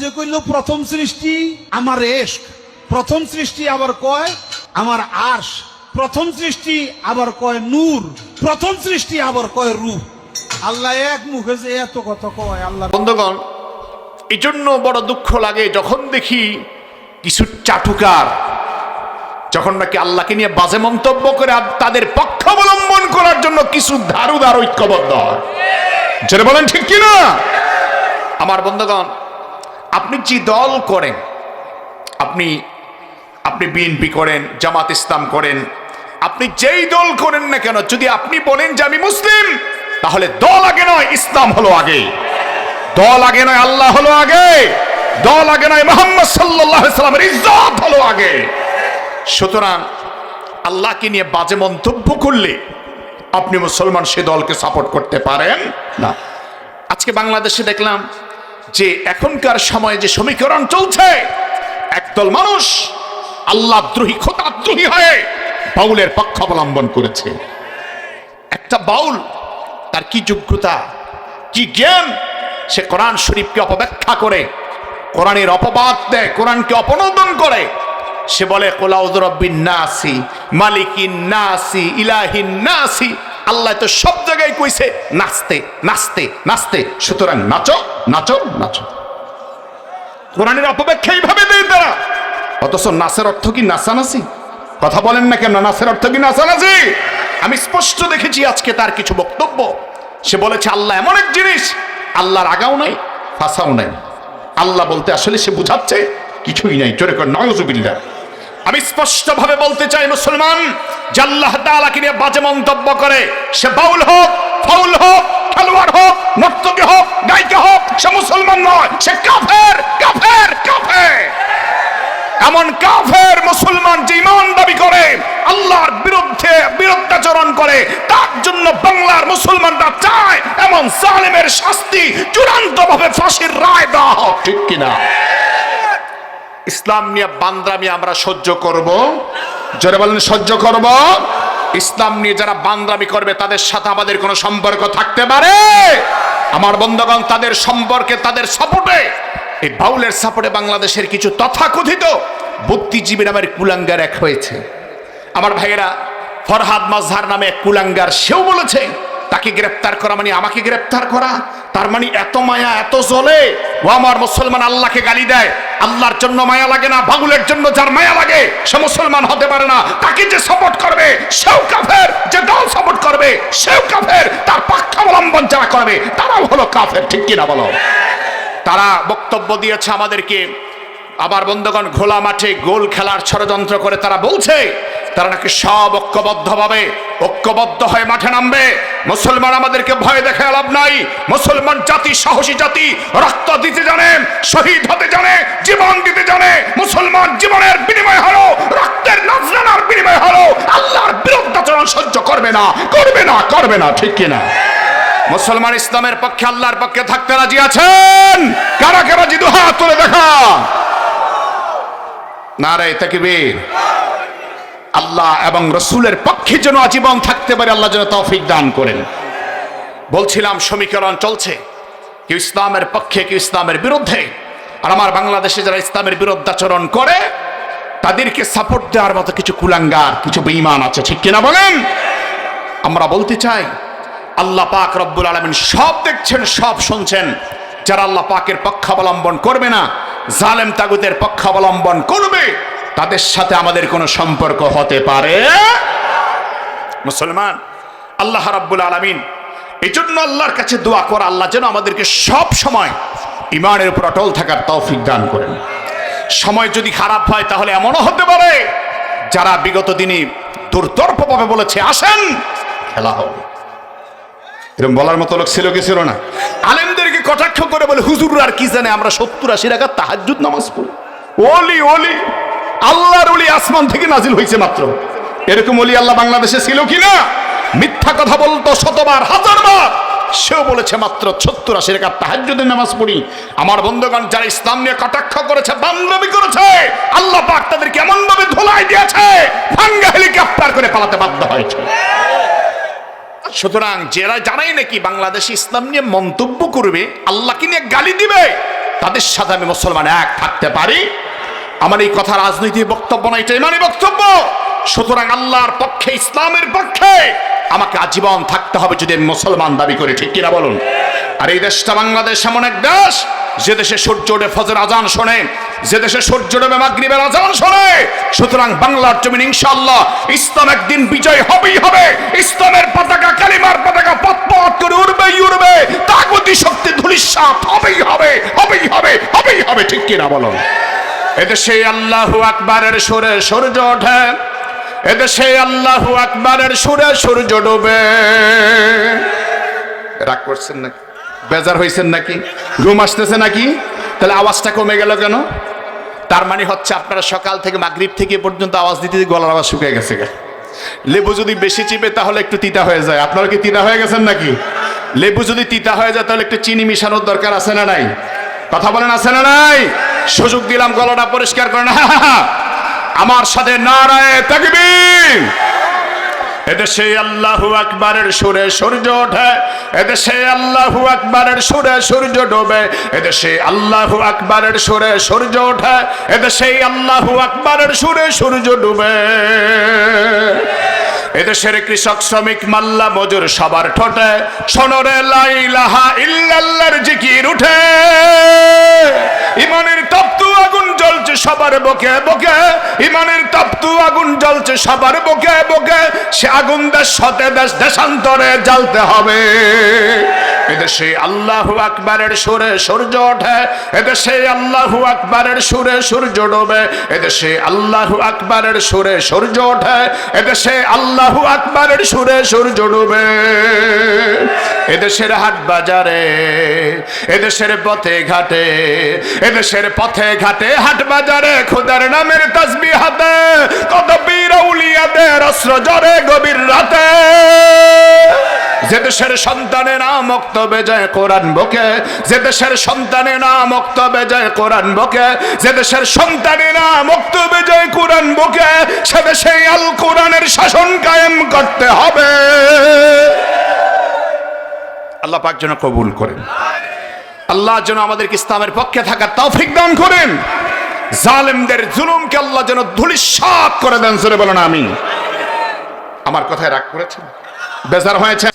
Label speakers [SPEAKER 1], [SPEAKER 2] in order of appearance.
[SPEAKER 1] যে কইল প্রথম সৃষ্টি, আমার এশ প্রথম সৃষ্টি আবার কয়, আমার আশ প্রথম সৃষ্টি আবার কয় নূর। প্রথম সৃষ্টি আবার কয় রূপ। আল্লাহ এক মুখে যে এত কথা কয় আল্লাহ
[SPEAKER 2] বন্ধুগণ এই জন্য বড় দুঃখ লাগে যখন দেখি কিছু চাটুকার, যখন নাকি আল্লাহকে নিয়ে বাজে মন্তব্য করে তাদের পক্ষ অবলম্বন করার জন্য কিছু ধারুদার ঐক্যবদ্ধ হয়। যেটা বলেন ঠিক কি না আমার বন্ধুগণ আপনি যে দল করেন, আপনি আপনি বিএনপি করেন, জামাত ইসলাম করেন, আপনি যেই দল করেন না কেন, যদি আপনি বলেন যে আমি মুসলিম, তাহলে দল আগে নয়, ইসলাম হলো আগে। দল আগে নয়, আল্লাহ হলো আগে। দল আগে নয়, মোহাম্মদ সাল্লামের ইজ্জত হলো আগে। সুতরাং আল্লাহকে নিয়ে বাজে মন্তব্য করলে আপনি মুসলমান সে দলকে সাপোর্ট করতে পারেন না। আজকে বাংলাদেশে দেখলাম যে এখনকার সময়ে যে সমীকরণ চলছে, একদল মানুষ আল্লাহ দ্রোহী খোদাদ্রোহী হয়ে বাউলের পক্ষ অবলম্বন করেছে। একটা বাউল, তার কি যোগ্যতা, কি জ্ঞান, সে কোরআন শরীফকে অপব্যাখ্যা করে, কোরআনের অপবাদ দেয়, কোরআনকে অপনোদন করে। সে বলে কোলাউদ্রব্বিন নাসি, মালিকিন নাসি, ইলাহিন নাসি। আল্লাহ তো সব জায়গায় কইছে, নাচতে নাচতে নাচতে। সুতরাং নাচো নাচো নাচো। কোরআনের অপব্যাখ্যা এইভাবে দেয় তারা। অথচ নাচের অর্থ কি নাচানাচি? কথা বলেন না কেন, নাচের অর্থ কি নাচানাচি? আমি স্পষ্ট দেখেছি আজকে তার কিছু বক্তব্য। সে বলেছে, আল্লাহ এমন এক জিনিস, আল্লাহর আগাও নাই, ফাঁসাও নাই। আল্লাহ বলতে আসলে সে বুঝাচ্ছে, কিছুই নাই। চোরে করে নয়জুবিল্লা আমি স্পষ্টভাবে বলতে চাই, মুসলমান, যে আল্লাহ তাআলাকে নিয়ে বাজে মন্তব্য করে, সে বাউল হোক, ফাউল হোক, খেলোয়াড় হোক, নর্তকী হোক গায়িকা হোক, সে মুসলমান নয়, সে কাফের কাফের কাফের। এমন কাফের মুসলমান যে ইমান দাবি করে, আল্লাহর বিরুদ্ধে বিরুদ্ধাচরণ করে, তার জন্য বাংলার মুসলমানরা চায় এমন জালেমের শাস্তি চূড়ান্ত ভাবে ফাঁসির রায় দেওয়া হোক। ঠিক কিনা? ইসলাম নিয়ে বান্দ্রামি আমরা সহ্য করব। জোরে বলেন, সহ্য করব? ইসলাম নিয়ে যারা বান্দ্রামি করবে, তাদের সাথে আমাদের কোনো সম্পর্ক থাকতে পারে? আমার বন্ধুগণ, তাদের সম্পর্কে তাদের সাপোর্টে। এই বাউলের সাপোর্টে বাংলাদেশের কিছু তথাকথিত বুদ্ধিজীবী নামের কুলাঙ্গার এক হয়েছে। আমার ভাইয়েরা, ফরহাদ মাজহার নামে এক কুলাঙ্গার, সেও বলেছে, তাকে গ্রেপ্তার করা মানে আমাকে গ্রেপ্তার করা? তার মানে এত মায়া, এত জলে ও আমার মুসলমান আল্লাহকে গালি দেয়। আল্লাহর জন্য মায়া লাগে না বাগুলের জন্য যার মায়া লাগে, সে মুসলমান হতে পারে না। তাকে যে সাপোর্ট করবে, সেও কাফের। যে দল সাপোর্ট করবে, সেও কাফের। তার পাক্ষাবলম্বন যারা করবে, তারাও হলো কাফের। ঠিক কিনা বলো? তারা বক্তব্য দিয়েছে আমাদেরকে। আবার বন্ধুগণ, ঘোলা মাঠে গোল খেলার ষড়যন্ত্র করে তারা বলছে তারা নাকি সব ঐক্যবদ্ধভাবে ঐক্যবদ্ধ হয়ে মাঠে নামবে। মুসলমান আমাদেরকে ভয় দেখে লাভ নাই। মুসলমান জাতি, সাহসী জাতি, রক্ত দিতে জানে, শহীদ হতে জানে, জীবন দিতে জানে। মুসলমান জীবনের বিনিময় হলো, রক্তের নজরানার বিনিময় হলো। আল্লাহর বিরুদ্ধাচরণ সহ্য করবে না করবে না করবে না, ঠিক কিনা? মুসলমান ইসলামের পক্ষে আল্লাহর পক্ষে থাকতে রাজি আছেন? কারা কারা রাজি দুহাত তুলে দেখা? নারে তাকবীর। আল্লাহ এবং রসুলের পক্ষে যেন আজীবন থাকতে পারে, আল্লাহ যেন তৌফিক দান করেন। বলছিলাম, সমীকরণ চলছে। কেউ ইসলামের পক্ষে, কেউ ইসলামের বিরুদ্ধে। আর আমার বাংলাদেশে যারা ইসলামের বিরুদ্ধাচরণ করে, তাদেরকে সাপোর্ট দেওয়ার মতো কিছু কুলাঙ্গার, কিছু বেঈমান আছে, ঠিক কিনা বলেন? আমরা বলতে চাই, আল্লাহ পাক রব্বুল আলমিন সব দেখছেন, সব শুনছেন। যারা আল্লাহ পাকের পক্ষাবলম্বন করবে না, জালেম তাগুদের পক্ষাবলম্বন করবে। তাদের সাথে আমাদের কোনো সম্পর্ক হতে পারে? মুসলমান, আল্লাহ রাব্বুল আলমিন এই জন্য আল্লাহর কাছে দোয়া করা, আল্লাহ যেন আমাদেরকে সব সময় ইমানের উপর অটল থাকার তৌফিক দান করেন। সময় যদি খারাপ হয় তাহলে এমনও হতে পারে, যারা বিগত দিনে দুর্দর্পভাবে বলেছে, আসেন, খেলা হবে। এরকম বলার মতো লোক ছিল কি ছিল না? আলেমদেরকে কটাক্ষ করে বলে হুজুর আর কি জানে, আমরা সত্তর আশি টাকা তাহাজুদ নামাজ পড়ি। ওলি ওলি। আল্লাহর ওলি আসমান থেকে নাজিল হয়েছে মাত্র। এরকম অলি আল্লাহ বাংলাদেশে ছিল কি না মিথ্যা কথা বলতো শতবার, হাজারবার। সেও বলেছে মাত্র সত্তর আশি টাকা তাহাজুদের নামাজ পড়ি। আমার বন্ধুগণ, যারা ইসলাম নিয়ে কটাক্ষ করেছে বান্ধবী করেছে, আল্লাহ পাক তাদেরকে এমন ভাবে ধোলাই দিয়েছে, ভাঙ্গা হেলিকপ্টার করে পালাতে বাধ্য হয়েছে। সুতরাং যারা জানাই নাকি বাংলাদেশ ইসলাম নিয়ে মন্তব্য করবে, আল্লাহকে নিয়ে গালি দিবে, তাদের সাথে আমি মুসলমান এক থাকতে পারি। আমার এই কথা রাজনৈতিক বক্তব্য না এটা ইমানি বক্তব্য। সুতরাং আল্লাহর পক্ষে, ইসলামের পক্ষে আমাকে আজীবন থাকতে হবে যদি আমি মুসলমান দাবি করি, ঠিক কিনা বলুন? আর এই দেশটা বাংলাদেশ এমন এক দেশ, যে দেশে সূর্য ওঠে ফজর আজান শোনে, যে দেশে সূর্য ওঠে মাগরিবের আজান শোনে। সুতরাং বাংলার জমিন, ইনশাআল্লাহ, ইসলাম একদিন বিজয় হবেই হবে। ইসলামের পতাকা, কালিমার পতাকা পথ পথ করে উড়বেই উড়বে। তাগতি শক্তি ধুলিস্বাত হবেই হবে হবেই হবে হবেই হবে, ঠিক কিনা বলুন? এদেশে আল্লাহু আকবারের সুরে সূর্য ওঠে, এদেশে আল্লাহু আকবারের সুরে সূর্য ডোবে। রাগ করছেন নাকি? বেজার হয়েছেন নাকি? ঘুম আসতেছে নাকি? তাহলে আওয়াজটা কমে গেল কেন? তার মানে হচ্ছে আপনারা সকাল থেকে মাগরিব থেকে পর্যন্ত আওয়াজ দিতে গলার আওয়াজ শুকিয়ে গেছে। লেবু যদি বেশি চিপে তাহলে একটু তিতা হয়ে যায়। আপনারা কি তিতা হয়ে গেছেন নাকি? লেবু যদি তিতা হয়ে যায় তাহলে একটু চিনি মিশানোর দরকার আছে না নাই? কথা বলেন, আছে না নাই? সুযোগ দিলাম, গলাটা পরিষ্কার করেন। আমার সাথে নারায় তাকবীর। এদেশে আল্লাহু আকবারের সুরে সূর্য ওঠে, এদেশে আল্লাহু আকবারের সুরে সূর্য ডোবে, এদেশে আল্লাহু আকবারের সুরে সূর্য ওঠে, এদেশে আল্লাহু আকবারের সুরে সূর্য ডুবে। এদেশের কৃষক শ্রমিক মাল্লা মজুর সবার ঠোঁটে সোনরে লাইলাহা ইল্লাল্লাহর জিকির উঠে ইমানের তপ্তু আগুন জ্বলছে সবার বকে বকে, ইমানের তপ্ত আগুন জ্বলছে সবার বকে বকে, সে আগুন দেশ, সতে দেশ, দেশান্তরে জ্বলতে হবে। এদেশে আল্লাহু আকবারের সুরে সূর্য ওঠে, এদেশে আল্লাহু আকবারের সুরে সূর্য ডোবে, এদেশে আল্লাহু আকবারের সুরে সূর্য ওঠে, এদেশে আল্লাহু আকবারের সুরে সূর্য ডোবে। এদেশের হাট বাজারে, এদেশের পথে ঘাটে, এদেশের পথে ঘাটে হাট বাজারে খোদার নামের তসবি হাতে কত বীর উলিয়াদের অস্ত্র জরে গভীর রাতে। যে দেশের সন্তানের নাম মক্তবে যায় কোরআন বকে, যে দেশের সন্তানের নাম মক্তবে যায় কোরআন বকে, যে দেশের সন্তানের নাম মক্তবে যায় কোরআন বকে, সে দেশে আল কোরআনের শাসন কায়েম করতে হবে। আল্লাহ পাক যেন কবুল করেন। আল্লাহ যেন আমাদেরকে ইসলামের পক্ষে থাকার তৌফিক দান করেন। জালেমদের জুলুমকে আল্লাহ যেন ধুলিসাৎ করে দেন, জোরে বলেন আমি আমার কথায় রাগ করেছেন? বেজার হয়েছে।